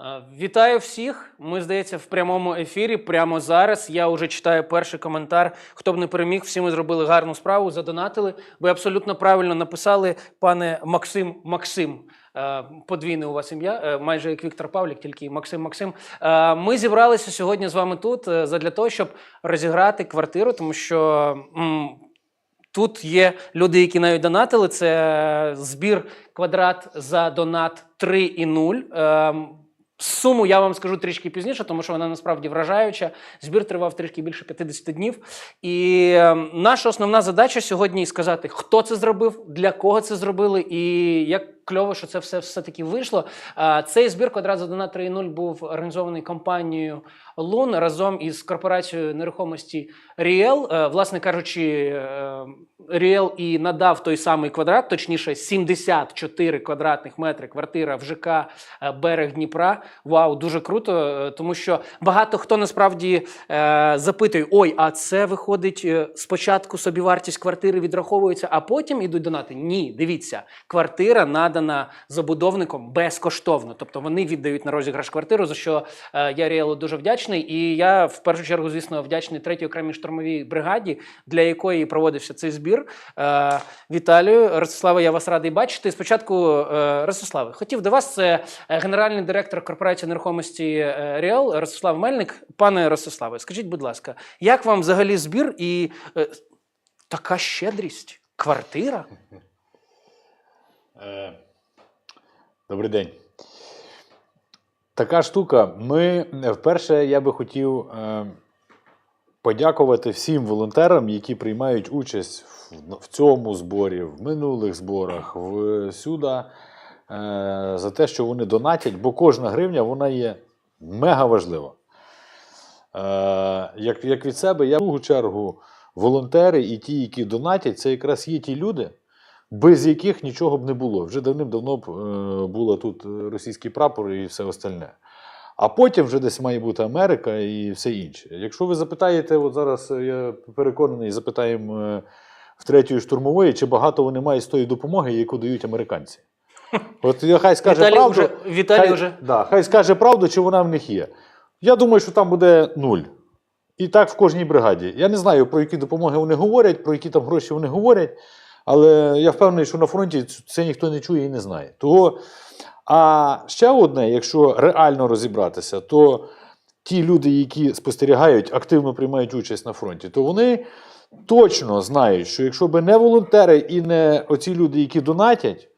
Е, Вітаю всіх. Ми, здається, в прямому ефірі прямо зараз. Я вже читаю перший коментар. Хто б не переміг, всі ми зробили гарну справу, задонатили. Ви абсолютно правильно написали, пане Максим Максим. Е, Подвійне у вас ім'я, е, майже як Віктор Павлік, тільки Максим Максим. Ми зібралися сьогодні з вами тут задля того, щоб розіграти квартиру, тому що. Тут є люди, які навіть донатили. Це збір квадрат за донат 3,0. Ем, Суму я вам скажу трішки пізніше, тому що вона насправді вражаюча. Збір тривав трішки більше 50 днів. І ем, наша основна задача сьогодні сказати, хто це зробив, для кого це зробили, і як кльово, що це все все-таки вийшло. Цей збір за донат 3.0 був організований компанією Лун разом із корпорацією нерухомості Ріел. Е, Власне кажучи, Ріел і надав той самий квадрат, точніше, 74 квадратних метри квартира в ЖК е, Берег Дніпра. Вау, дуже круто, е, тому що багато хто насправді е, запитує: ой, а це виходить е, спочатку собівартість квартири відраховується, а потім ідуть донати. Ні, дивіться, квартира надана забудовником безкоштовно. Тобто вони віддають на розіграш квартиру, за що е, я Ріелу дуже вдячний. І я в першу чергу, звісно, вдячний третій окремій штурмовій бригаді, для якої проводився цей збір. Е, Віталію, Ростиславе, я вас радий бачити. Спочатку, е, Ростиславе, хотів до вас. Це е, генеральний директор корпорації нерухомості е, Ріел Ростислав Мельник. Пане Ростиславе, скажіть, будь ласка, як вам взагалі збір і е, така щедрість? Квартира? Е, Добрий день. Така штука. Ми вперше я би хотів е, подякувати всім волонтерам, які приймають участь в, в цьому зборі, в минулих зборах, в сюди, за те, що вони донатять, бо кожна гривня вона є мега важлива. Е, як, як від себе, я в другу чергу волонтери і ті, які донатять, це якраз є ті люди, без яких нічого б не було. Вже давним-давно б е, було тут е, російський прапор і все остальне. А потім вже десь має бути Америка і все інше. Якщо ви запитаєте, от зараз е, я переконаний, запитаємо е, в третьої штурмової, чи багато вони мають з тої допомоги, яку дають американці. От я хай скаже Віталій правду. вже- Віталій хай, вже- Да, хай скаже правду, чи вона в них є. Я думаю, що там буде нуль. І так в кожній бригаді. Я не знаю, про які допомоги вони говорять, про які там гроші вони говорять, але я впевнений, що на фронті це ніхто не чує і не знає. Того, а ще одне, якщо реально розібратися, то ті люди, які спостерігають, активно приймають участь на фронті, то вони точно знають, що якщо би не волонтери і не оці люди, які донатять,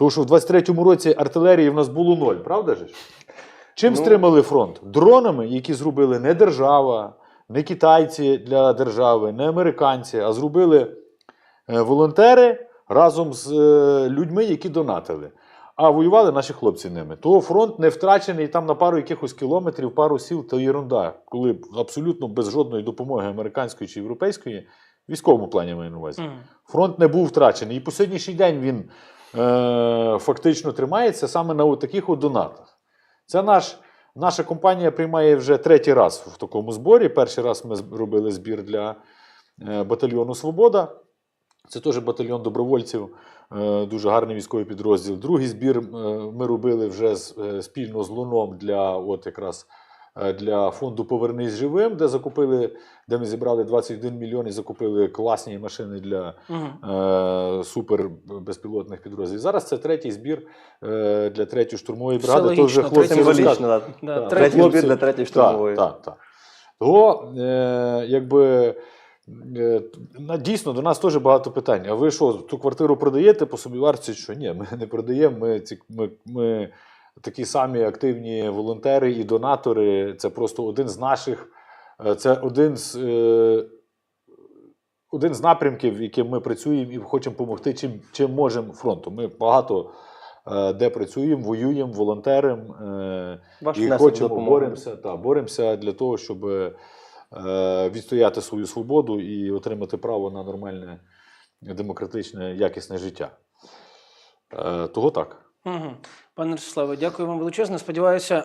тому що в 23-му році артилерії в нас було ноль, правда ж? Чим Ну. стримали фронт? Дронами, які зробили не держава, не китайці для держави, не американці, а зробили е, волонтери разом з е, людьми, які донатили. А воювали наші хлопці ними. То фронт не втрачений там на пару якихось кілометрів, пару сіл, то єрунда, коли абсолютно без жодної допомоги американської чи європейської, в військовому плані маю на увазі. Мгм. Фронт не був втрачений. І по сьогоднішній день він фактично тримається саме на таких донатах. Це наш, наша компанія приймає вже третій раз в такому зборі. Перший раз ми робили збір для е, батальйону Свобода. Це теж батальйон добровольців, е, дуже гарний військовий підрозділ. Другий збір е, ми робили вже е, спільно з Луном для от якраз е, для фонду Повернись живим, де закупили, де ми зібрали 21 мільйон і закупили класні машини для Мгм. е, супер безпілотних підрозділів. Зараз це третій збір е, для третьої штурмової Все бригади. То вже хлопці. Символічно. Да, третій Третій хлопці- збір для третьої штурмової. Так, так, так. Того, е, якби. е, Дійсно, до нас теж багато питань. А ви що, ту квартиру продаєте по собі вартості? Що ні, ми не продаємо. Ми, ми, ми такі самі активні волонтери і донатори. Це просто один з наших, е, це один з, е, один з напрямків, яким ми працюємо і хочемо допомогти, чим, чим можемо фронту. Ми багато е, де працюємо, воюємо, волонтеримо. і хочемо, боремося, та, боремося для того, щоб відстояти свою свободу і отримати право на нормальне, демократичне, якісне життя. Того так. Мгм. Пане Ростиславе, дякую вам величезно. Сподіваюся,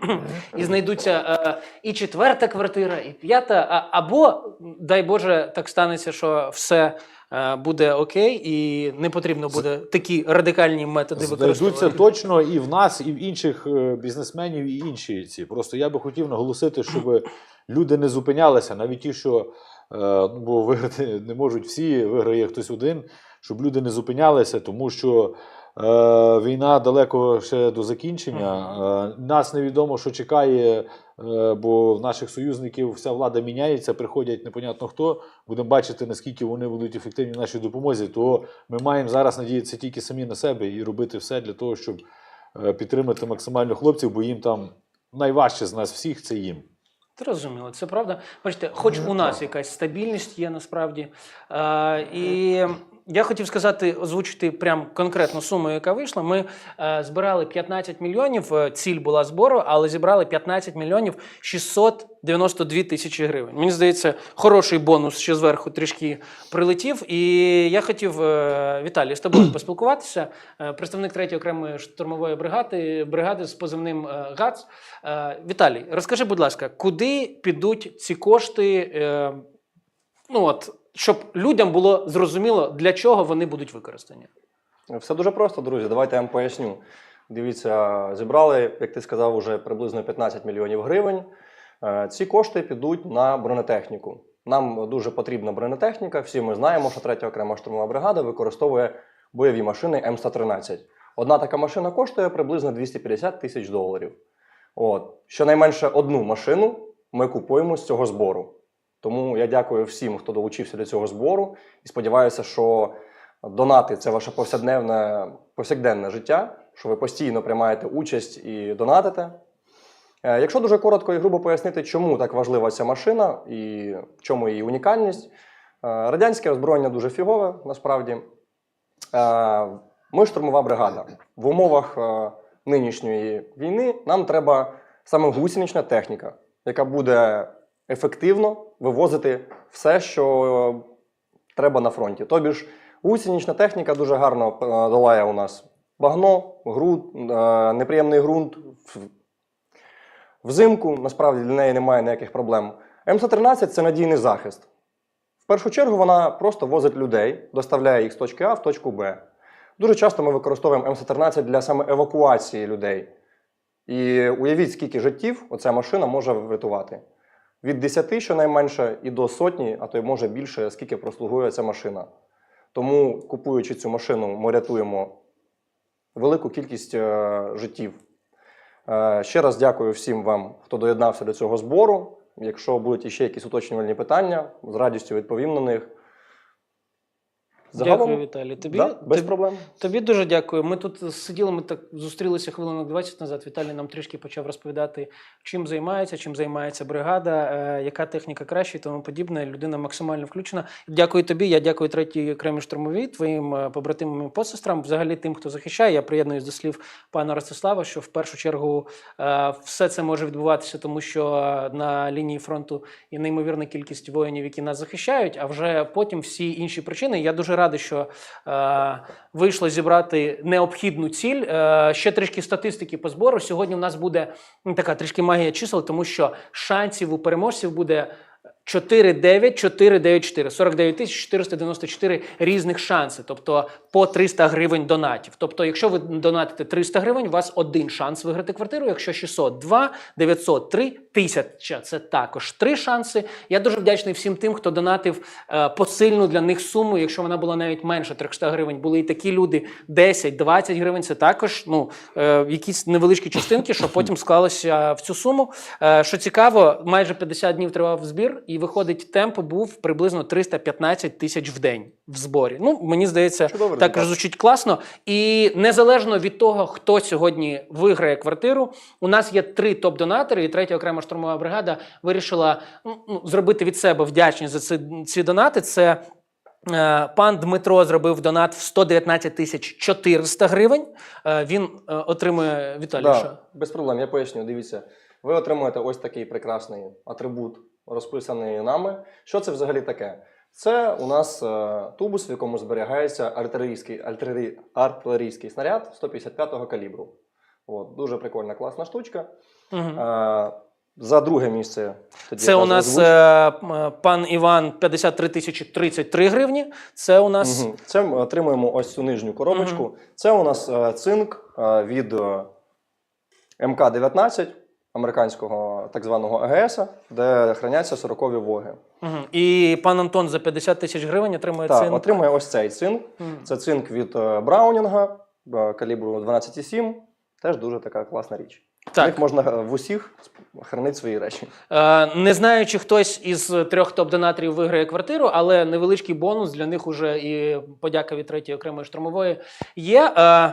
і знайдуться е, і четверта квартира, і п'ята. Або, дай Боже, так станеться, що все е, буде окей, і не потрібно буде такі радикальні методи Знайдуться точно і в нас, і в інших е, бізнесменів, і інші ці. Просто я би хотів наголосити, щоб люди не зупинялися, навіть ті, що ну, бо виграти не можуть всі, виграє хтось один, щоб люди не зупинялися, тому що. Е, війна далеко ще до закінчення. Е, нас невідомо, що чекає, е, бо в наших союзників вся влада міняється, приходять непонятно хто. Будемо бачити, наскільки вони будуть ефективні в нашій допомозі. То ми маємо зараз надіятися тільки самі на себе і робити все для того, щоб підтримати максимально хлопців, бо їм там найважче з нас всіх це їм. Зрозуміло, це правда. Бачите, хоч у нас якась стабільність є насправді. Е, і я хотів сказати, озвучити прям конкретну суму, яка вийшла. Ми е, збирали 15 мільйонів. е, Ціль була збору, але зібрали 15 мільйонів 692 тисячі гривень. Мені здається, хороший бонус ще зверху трішки прилетів. І я хотів, е, Віталій, з тобою поспілкуватися. Е, Представник 3-ї окремої штурмової бригади, бригади з позивним е, ГАЦ. Е, Віталій, розкажи, будь ласка, куди підуть ці кошти? е, Ну от, щоб людям було зрозуміло, для чого вони будуть використані. Все дуже просто, друзі. Давайте я вам поясню. Дивіться, зібрали, як ти сказав, уже приблизно 15 мільйонів гривень. Е, Ці кошти підуть на бронетехніку. Нам дуже потрібна бронетехніка. Всі ми знаємо, що 3 окрема штурмова бригада використовує бойові машини М113. Одна така машина коштує приблизно 250 тисяч доларів. От. Щонайменше одну машину ми купуємо з цього збору. Тому я дякую всім, хто долучився до цього збору, і сподіваюся, що донати це ваше повсякденне, повсякденне життя, що ви постійно приймаєте участь і донатите. Е, Якщо дуже коротко і грубо пояснити, чому так важлива ця машина і в чому її унікальність, Е, радянське озброєння дуже фігове насправді. Е, Ми штурмова бригада. В умовах нинішньої війни нам треба саме гусенична техніка, яка буде ефективно вивозити все, що треба на фронті. Тобі ж гусенична техніка дуже гарно е, долає у нас багно, ґрунт, е, неприємний ґрунт. Взимку насправді для неї немає ніяких проблем. М113 це надійний захист. В першу чергу вона просто возить людей, доставляє їх з точки А в точку Б. Дуже часто ми використовуємо М113 для саме евакуації людей. І уявіть, скільки життів оця машина може врятувати. Від 10 щонайменше і до сотні, а то й може більше, скільки прослугує ця машина. Тому, купуючи цю машину, ми рятуємо велику кількість е, життів. Е, ще раз дякую всім вам, хто доєднався до цього збору. Якщо будуть іще якісь уточнювальні питання, з радістю відповім на них. Дякую, Віталій. Тобі, да, без тобі, проблем. тобі дуже дякую. Ми тут сиділи, ми так зустрілися хвилинок 20 назад. Віталій нам трішки почав розповідати, чим займається, чим займається бригада, е, яка техніка краще і тому подібне. Людина максимально включена. Дякую тобі. Я дякую третій окремій штурмовій, твоїм е, побратимам і посестрам, взагалі тим, хто захищає. Я приєднуюсь до слів пана Ростислава, що в першу чергу е, все це може відбуватися, тому що е, на лінії фронту є неймовірна кількість воїнів, які нас захищають. А вже потім всі інші причини. Я дуже радий, що е, вийшло зібрати необхідну ціль. Е, ще трішки статистики по збору. Сьогодні у нас буде ну, така трішки магія чисел, тому що шансів у переможців буде. 4-9, 4-9-4, 49 тисяч 494 різних шанси, тобто по 300 гривень донатів. Тобто, якщо ви донатите 300 гривень, у вас один шанс виграти квартиру. Якщо 602, 903, 1000 – це також три шанси. Я дуже вдячний всім тим, хто донатив е, посильну для них суму. Якщо вона була навіть менше 300 гривень, були і такі люди 10-20 гривень. Це також ну, е, якісь невеличкі частинки, що потім склалося в цю суму. Е, що цікаво, майже 50 днів тривав збір, і виходить, темп був приблизно 315 тисяч в день в зборі. Ну, мені здається, Чудовий також звучить класно. І незалежно від того, хто сьогодні виграє квартиру, у нас є три топ-донатори, і третя окрема штурмова бригада вирішила ну, ну, зробити від себе вдячність за ці, ці донати. Це е, Пан Дмитро зробив донат в 119 тисяч 400 гривень. Е, Він е, отримує Віталій. що? Без проблем, я поясню. Дивіться, ви отримуєте ось такий прекрасний атрибут, розписаний нами. Що це взагалі таке? Це у нас е, тубус, в якому зберігається артилерійський, артилерій- артилерійський снаряд 155-го калібру. От, дуже прикольна, класна штучка. Мгм. Е, за друге місце. Тоді Це у нас е, пан Іван 53 тисячі 33 гривні. Це у нас Мгм. Це ми отримуємо ось цю нижню коробочку. Це у нас е, цинк е, від е, МК-19 американського так званого АГС, де храняться 40-ві воги. Мгм. і пан Антон за 50 тисяч гривень отримує Так, цинк. отримує ось цей цинк. Мгм. Це цинк від е, Браунінга е, калібру 12,7. Теж дуже така класна річ. В Так. них можна е, в усіх хранити свої речі. Е, Не знаю, чи хтось із трьох топ-донаторів виграє квартиру, але невеличкий бонус для них уже і подяка від третьої окремої штурмової є. Е,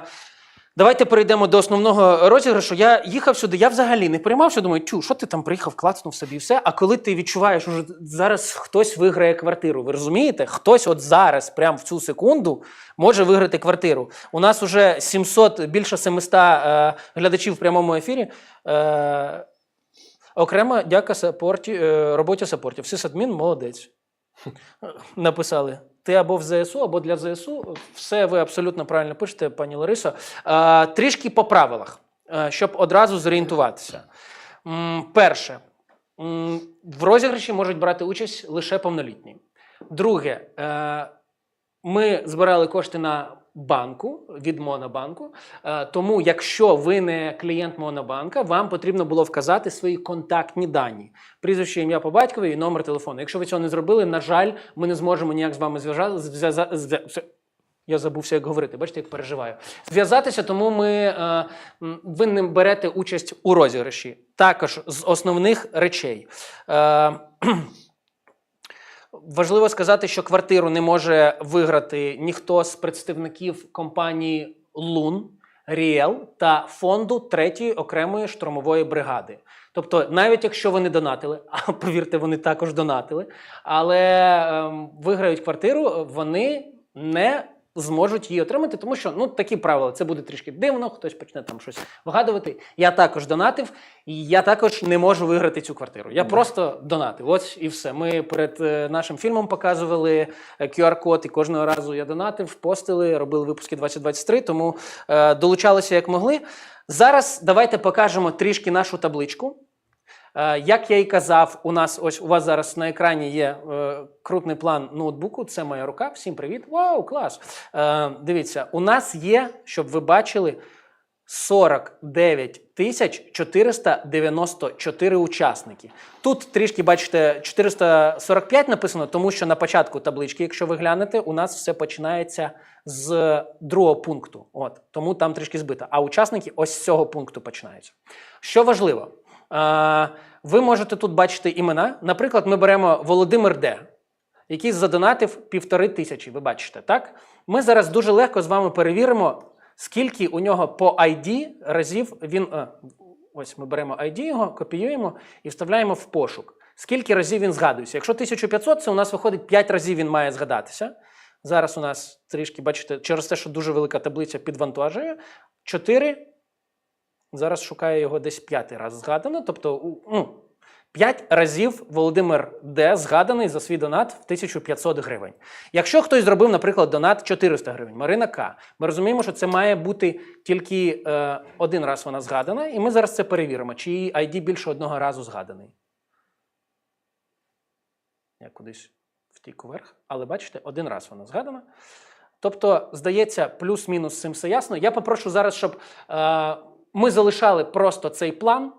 Давайте перейдемо до основного розіграшу. Я їхав сюди, я взагалі не приймався, думаю, тю, що ти там приїхав, клацнув собі все. А коли ти відчуваєш, що зараз хтось виграє квартиру, ви розумієте? Хтось от зараз, прямо в цю секунду, може виграти квартиру. У нас уже 700, більше 700 е, глядачів в прямому ефірі. Е, Окрема дяка саппорті, е, роботі саппортів. Сисадмін молодець. Написали. Ти або в ЗСУ, або для ЗСУ. Все ви абсолютно правильно пишете, пані Ларисо. Трішки по правилах, щоб одразу зорієнтуватися. Перше, в розіграші можуть брати участь лише повнолітні. Друге, е, ми збирали кошти на банку від Монобанку. Е, Тому, якщо ви не клієнт Монобанка, вам потрібно було вказати свої контактні дані: прізвище, ім'я по батькові і номер телефону. Якщо ви цього не зробили, на жаль, ми не зможемо ніяк з вами зв'язати. Я забувся, як говорити. Бачите, як переживаю. Зв'язатися, тому ми е, ви не берете участь у розіграші. Також з основних речей. Е, Важливо сказати, що квартиру не може виграти ніхто з представників компанії Лун, Ріел та фонду третьої окремої штурмової бригади. Тобто, навіть якщо вони донатили, а повірте, вони також донатили, але ем, виграють квартиру, вони не зможуть її отримати, тому що ну такі правила. Це буде трішки дивно, хтось почне там щось вигадувати. Я також донатив, і я також не можу виграти цю квартиру. Я просто донатив. Ось і все. Ми перед е, нашим фільмом показували е, QR-код, і кожного разу я донатив, постили, робили випуски 2023, тому е, долучалися як могли. Зараз давайте покажемо трішки нашу табличку. Е, Як я і казав, у нас ось у вас зараз на екрані є е, крупний план ноутбуку. Це моя рука. Всім привіт! Вау, клас! Е, дивіться, у нас є, щоб ви бачили, 49 тисяч 494 учасники. Тут трішки, бачите, 445 написано, тому що на початку таблички, якщо ви глянете, у нас все починається з другого пункту. От, тому там трішки збито. А учасники ось з цього пункту починаються. Що важливо, е, ви можете тут бачити імена. Наприклад, ми беремо Володимир Д який задонатив півтори тисячі. Ви бачите, так? Ми зараз дуже легко з вами перевіримо, скільки у нього по ID разів він. е, Ось ми беремо ID його, копіюємо і вставляємо в пошук. Скільки разів він згадується? Якщо 1500, це у нас виходить 5 разів він має згадатися. Зараз у нас трішки, бачите, через те, що дуже велика таблиця підвантажує. 4. Зараз шукаю його десь п'ятий раз згадано. Тобто, ну, 5 разів Володимир Д. згаданий за свій донат в 1500 гривень. Якщо хтось зробив, наприклад, донат 400 гривень, Марина К. Ми розуміємо, що це має бути тільки е, один раз вона згадана, і ми зараз це перевіримо, чи її ID більше одного разу згаданий. Я кудись втік уверх, але бачите, один раз вона згадана. Тобто, здається, плюс-мінус цим все ясно. Я попрошу зараз, щоб е, ми залишали просто цей план.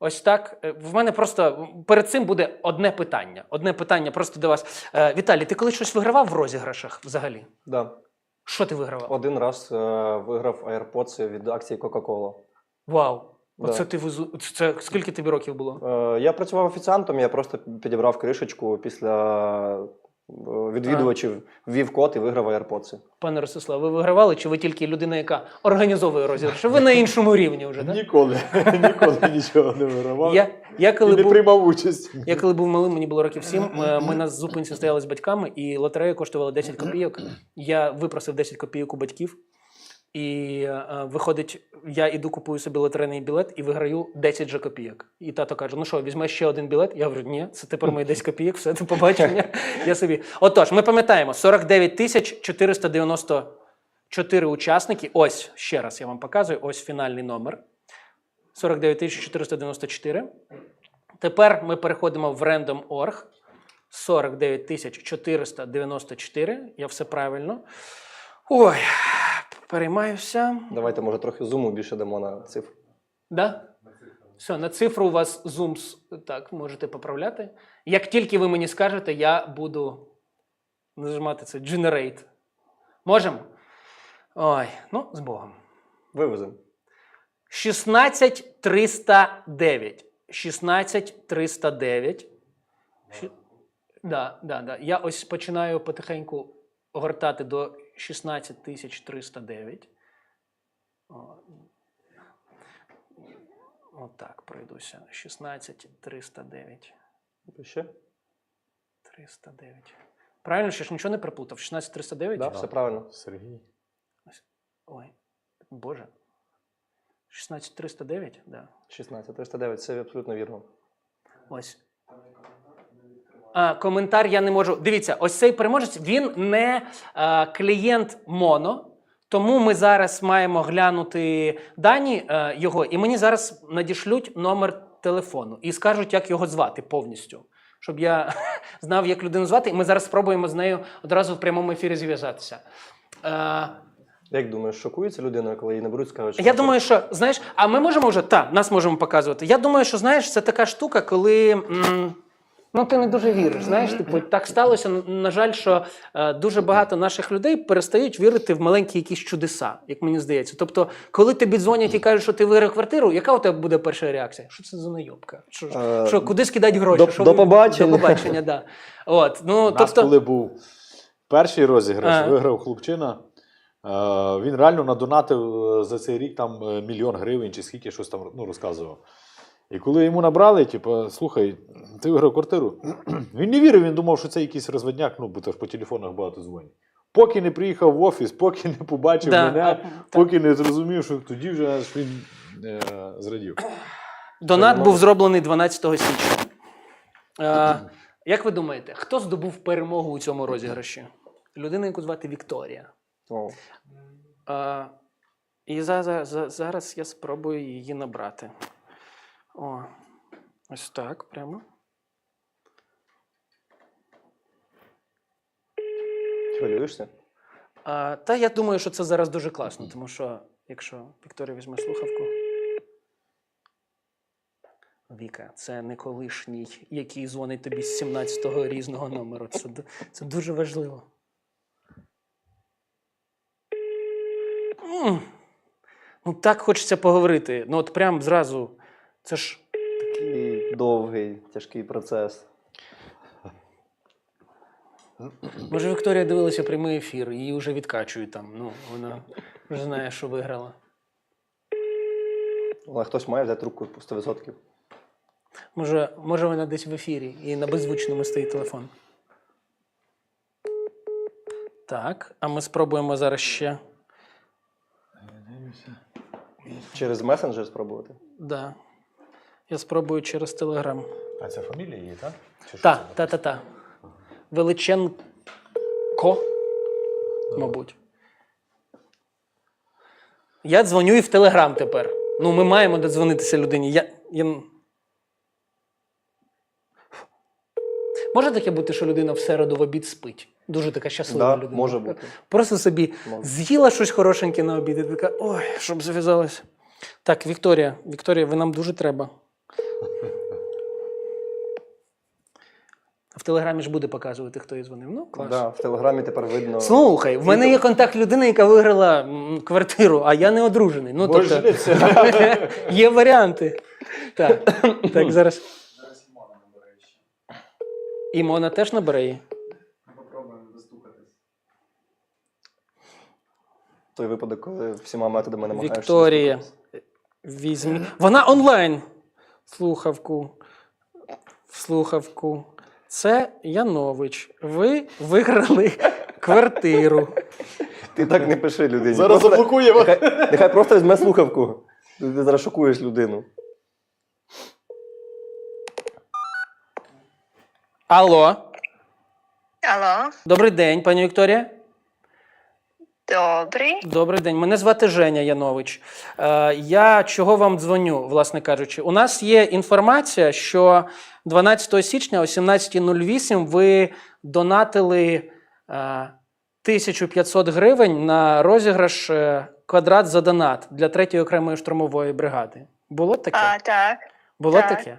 Ось так. Е, В мене просто перед цим буде одне питання. Одне питання просто до вас. Е, Віталій, ти коли щось вигравав в розіграшах взагалі? Да. Що ти вигравав? Один раз е, виграв AirPods від акції Coca-Cola. Вау! Да. Оце ти везу. Це скільки тобі років було? Е, Я працював офіціантом, я просто підібрав кришечку після відвідувачів, ввів код і виграв AirPods. Пане Ростислав, ви вигравали, чи ви тільки людина, яка організовує розіграш? Ви на іншому рівні вже, так? Ніколи, ніколи нічого не вигравав. Я, я, і коли не був, приймав участь. я коли був малим, мені було років сім. Ми, ми на зупинці стояли з батьками, і лотерея коштувала 10 копійок. Я випросив 10 копійок у батьків. І е, виходить, я іду купую собі лотерейний білет і виграю 10 же копійок. І тато каже: ну що, візьмеш ще один білет? Я говорю, ні, це тепер мої 10 копійок, все до побачення. Я собі. Отож, ми пам'ятаємо: 49 тисяч чотири учасники. Ось ще раз я вам показую. Ось фінальний номер 49 494. Тепер ми переходимо в Random.org. 49 тисяч 494. Я все правильно. Ой, переймаюся. Давайте, може, трохи зуму більше дамо на цифру. Да? Все, на цифру у вас зум так, можете поправляти. Як тільки ви мені скажете, я буду нажимати це Generate. Можемо? Ой, ну, з Богом. Вивеземо. 16309. 16309. Щ- Да, да, да. Я ось починаю потихеньку гортати до 16309. О, Отак пройдуся. 16309. Ще? 309. Правильно, ще ж нічого не приплутав. 16309? Да, все правильно. Сергій. Ой, Боже. 16309? Да. 16, 309, це абсолютно вірно. Ось. А, коментар я не можу. Дивіться, ось цей переможець він не а, клієнт моно. Тому ми зараз маємо глянути дані е, його, і мені зараз надішлють номер телефону і скажуть, як його звати повністю. Щоб я знав, як людину звати, і ми зараз спробуємо з нею одразу в прямому ефірі зв'язатися. Е, Як думаєш, шокується людина, коли її не беруть, скажуть, що я це- думаю, що знаєш, а ми можемо вже та нас можемо показувати. Я думаю, що знаєш, це така штука, коли. м, Ну, ти не дуже віриш. Знаєш, типу, так сталося. На жаль, що е, дуже багато наших людей перестають вірити в маленькі якісь чудеса, як мені здається. Тобто, коли тобі дзвонять і кажуть, що ти виграв квартиру, яка у тебе буде перша реакція? Що це за найобка? Що, Е, що куди скидати гроші? до- що до побачення. До побачення, да. От, ну, У нас, тобто, коли був перший розіграш, Ага. виграв хлопчина. е, Він реально надонатив е, за цей рік там е, мільйон гривень чи скільки щось там ну, розказував. І коли йому набрали, типу, слухай, ти виграв квартиру. Він не вірив, він думав, що це якийсь розводняк, ну, бо то ж по телефонах багато дзвонять. Поки не приїхав в офіс, поки не побачив Да, мене, а, поки не зрозумів, що тоді вже аж він е, зрадів. Донат був зроблений 12 січня. Е, як ви думаєте, хто здобув перемогу у цьому розіграші? Людина, яку звати Вікторія. О, Е, і за, за, за, зараз я спробую її набрати. О, ось так, прямо. хвилюєшся? А, та я думаю, що це зараз дуже класно, тому що якщо Вікторія візьме слухавку. Віка, це не колишній, який дзвонить тобі з 17-го різного номеру. Це, це дуже важливо. Ну, так хочеться поговорити. Ну, от прям зразу. Це ж. Такий довгий, тяжкий процес. Може, Вікторія дивилася прямий ефір, її вже відкачують там. Ну, вона вже знає, що виграла. Але хтось має взяти трубку 100%. Може, може, вона десь в ефірі і на беззвучному стоїть телефон. Так, а ми спробуємо зараз ще. Через месенджер спробувати. Да. Я спробую через Телеграм. А це фамілія її, так? Що Та, та, та, та. Величенко, мабуть. Я дзвоню і в Телеграм тепер. Ну, ми маємо додзвонитися людині. Я, я... Може таке бути, що людина в середу в обід спить? Дуже така щаслива Да, людина. може бути. Просто собі Може. з'їла щось хорошеньке на обід і така, ой, щоб зав'язалося. Так, Вікторія, Вікторія, ви нам дуже треба. В Телеграмі ж буде показувати, хто їй дзвонив. Ну, клас. Да, в Телеграмі тепер видно. Слухай, в мене є контакт людини, яка виграла м, квартиру, а я не одружений. Ну, тобто, є варіанти. Так, так зараз. Імона теж набере її? Попробуємо Той випадок, коли всіма методами намагаєшся. Вікторія. достукатись. Візьмі. Вона онлайн. Слухавку. В слухавку. Це Янович. Ви виграли квартиру. Ти так не пиши людині. Зараз Просто- заблокує. Нехай, нехай просто візьме слухавку. Ти зараз шокуєш людину. Алло. Алло, Добрий день, пані Вікторія. Добрий. Добрий день. Мене звати Женя Янович. Е, я чого вам дзвоню, власне кажучи? У нас є інформація, що 12 січня о 17.08 ви донатили е, 1500 гривень на розіграш е, квадрат за донат для 3-ї окремої штурмової бригади. Було таке? А, так. Було так. таке?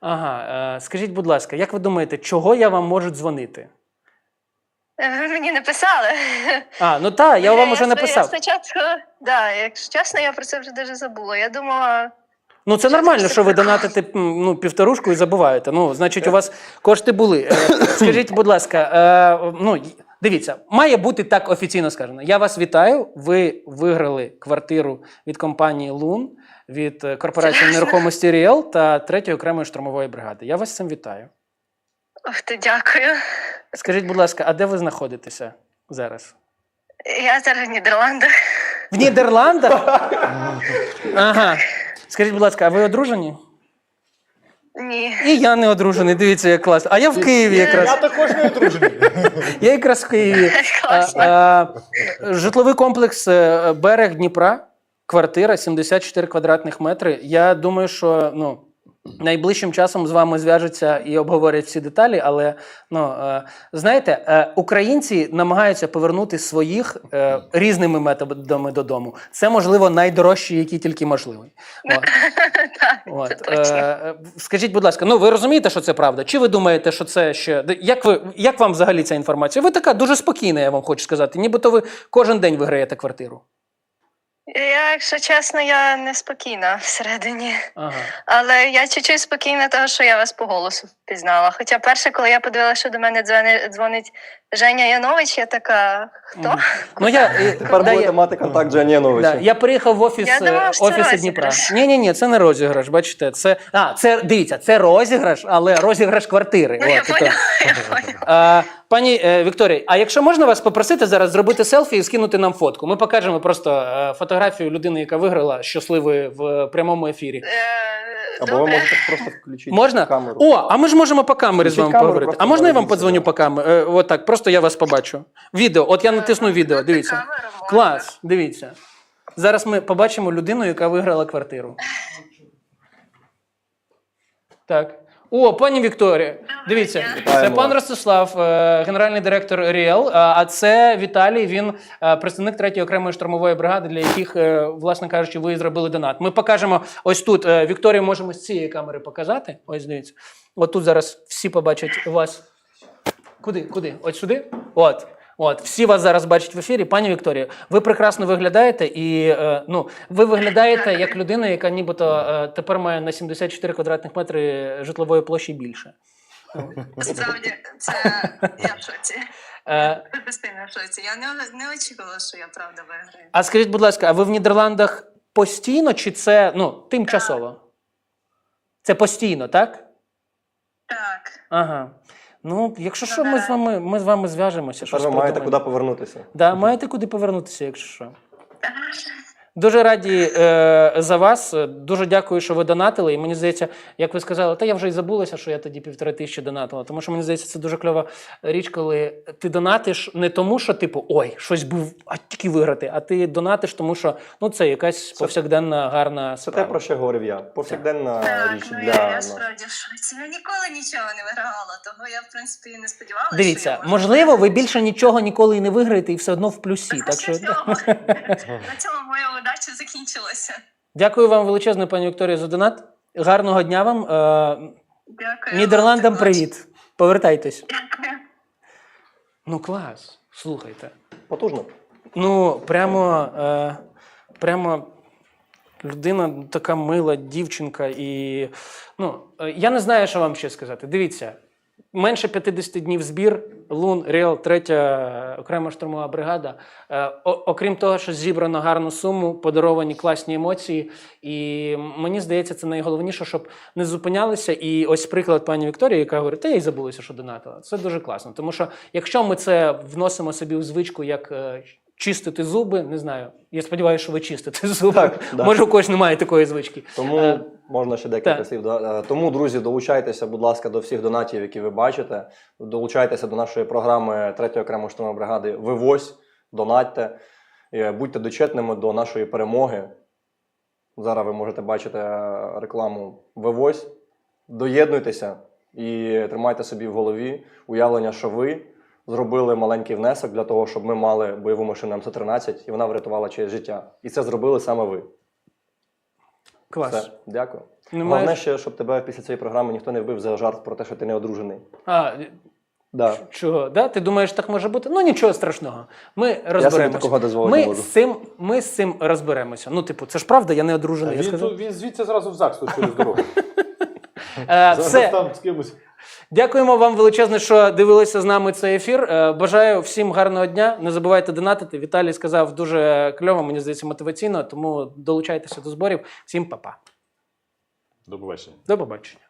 Ага. Е, скажіть, будь ласка, як ви думаєте, чого я вам можу дзвонити? Е, Ви мені написали. А, ну так, я вам уже спо- написав. Я спочатку, да, якщо чесно, я про це вже дуже забула. Я думала, Ну, це нормально, що ви донатите ну, півторушку і забуваєте. Ну, значить, у вас кошти були. Е, Скажіть, будь ласка, е, ну, дивіться, має бути так офіційно сказано. Я вас вітаю. Ви виграли квартиру від компанії Лун, від е, корпорації нерухомості Ріел та третьої окремої штурмової бригади. Я вас з цим вітаю. Ох ти дякую. Скажіть, будь ласка, а де ви знаходитеся зараз? Я зараз в Нідерландах. В Нідерландах? Ага. Скажіть, будь ласка, а ви одружені? Ні. І я не одружений, дивіться, як класно. А я в Києві якраз. Я також не одружений. Я якраз в Києві. А, Класно. а, житловий комплекс е, берег Дніпра, квартира 74 квадратних метри. Я думаю, що ну. Найближчим часом з вами зв'яжуться і обговорять всі деталі, але ну е, знаєте, е, українці намагаються повернути своїх е, різними методами додому. Це можливо найдорожчі, які тільки можливі. От. От, скажіть, будь ласка, ну ви розумієте, що це правда? Чи ви думаєте, що це ще. Як, ви, як вам взагалі ця інформація? Ви така дуже спокійна, я вам хочу сказати. Нібито ви кожен день виграєте квартиру. Я, якщо чесно, я неспокійна всередині. Ага. Але я чуть-чуть спокійна, того, що я вас по голосу впізнала. Хоча перше, коли я подивилася, що до мене дзвони- дзвонить Женя Янович, я така, хто? Ну, я, Тепер да, будете мати контакт Джаніновича. да, я приїхав в офіс, Я думала, що це офіси Дніпра. розіграш. Ні, ні, ні, це не розіграш. Бачите, це. А, це дивіться, це розіграш, але розіграш квартири. Ну, я От, тобто- поняла, я поняла. А, пані е, Вікторія, а якщо можна вас попросити зараз зробити селфі і скинути нам фотку? Ми покажемо просто е, фотографію людини, яка виграла щасливої в прямому ефірі. Е, Або ви Добре. можете просто включити Можна? камеру. О, а ми ж можемо по камері з вами камеру, поговорити. просто А можна я вам подивіться, подзвоню по камері? Е, от так, просто я вас побачу. Відео, от я натисну відео, дивіться. камеру можна. Клас, дивіться. Зараз ми побачимо людину, яка виграла квартиру. Так. О, пані Вікторія, дивіться, дня. це пан. Ростислав, е, генеральний директор Ріел. А це Віталій. Він е, представник третьої окремої штурмової бригади, для яких, е, власне кажучи, ви зробили донат. Ми покажемо ось тут. Е, Вікторію можемо з цієї камери показати. Ось дивіться. От тут зараз всі побачать вас. Куди? Куди? От сюди? От. От, всі вас зараз бачать в ефірі. Пані Вікторія, ви прекрасно виглядаєте, і е, ну, ви виглядаєте як людина, яка нібито е, тепер має на 74 квадратних метри житлової площі більше. Насправді, це я в шоці. Е, Я в шоці. Я не, не очікувала, що я правда виграю. а скажіть, будь ласка, а ви в Нідерландах постійно чи це ну, тимчасово? Це постійно, так? Так. Ага. Ну, якщо що, ми з вами, ми з вами зв'яжемося. Тепер щось ви маєте придумаємо. куди повернутися. Да, маєте куди повернутися, якщо що. Дуже раді е, за вас. Дуже дякую, що ви донатили. І мені здається, як ви сказали, та я вже й забулася, що я тоді півтори тисячі донатила. Тому що мені здається, це дуже кльова річ, коли ти донатиш не тому, що типу ой, щось був, а тільки виграти. А ти донатиш, тому що ну це якась повсякденна гарна Це справа. те, про що говорив я. Повсякденна Так, річ ну для я, я нас. справді в шоці. Я ніколи нічого не вигравала, того я, в принципі, і не сподівалася. що Дивіться, я можу можливо, ви більше нічого ніколи і не виграєте, і все одно в плюсі. Так що На цьому, на цьому моя удача закінчилася. дякую вам величезно, пані Вікторія, за донат. Гарного дня вам. Е, Дякую. Нідерландам привіт. Повертайтесь. Дякую. Ну клас. Слухайте. Потужно. Ну, прямо, е, прямо людина така мила дівчинка. І ну, е, я не знаю, що вам ще сказати. Дивіться, менше 50 днів збір, Лун, Ріал, третя окрема штурмова бригада. Е, о- окрім того, що зібрано гарну суму, подаровані класні емоції. І мені здається, це найголовніше, щоб не зупинялися. І ось приклад пані Вікторії, яка говорить, та я й забулася, що донатила. Це дуже класно. Тому що якщо ми це вносимо собі у звичку, як е, чистити зуби, не знаю. Я сподіваюся, що ви чистите зуби. Так, да. Може, у когось немає такої звички. Тому Е, можна ще декілька так. слів. Е, Тому, друзі, долучайтеся, будь ласка, до всіх донатів, які ви бачите. Долучайтеся до нашої програми 3 окремої штурмової бригади Вивозь, донатьте. Е, Будьте дочетними до нашої перемоги. Зараз ви можете бачити рекламу Вивозь. Доєднуйтеся і тримайте собі в голові уявлення, що ви зробили маленький внесок для того, щоб ми мали бойову машину М113, і вона врятувала чиєсь життя. І це зробили саме ви. Клас. Все, дякую. Не Головне маєш- ще, щоб тебе після цієї програми ніхто не вбив за жарт про те, що ти не одружений. А, Да. чого? Да? Ти думаєш, так може бути? Ну нічого страшного. Ми Я собі розберемося. такого дозволити не Ми можу. з цим, ми з цим розберемося. Ну, типу, це ж правда, я не одружений. Я Він, сказав. тут- він звідси зразу в ЗАГС тут через дорогу. Е, все. там з кимось. Дякуємо вам величезне, що дивилися з нами цей ефір. Е, Бажаю всім гарного дня. Не забувайте донатити. Віталій сказав дуже кльово, мені здається, мотиваційно. Тому долучайтеся до зборів. Всім па-па. До побачення. До побачення.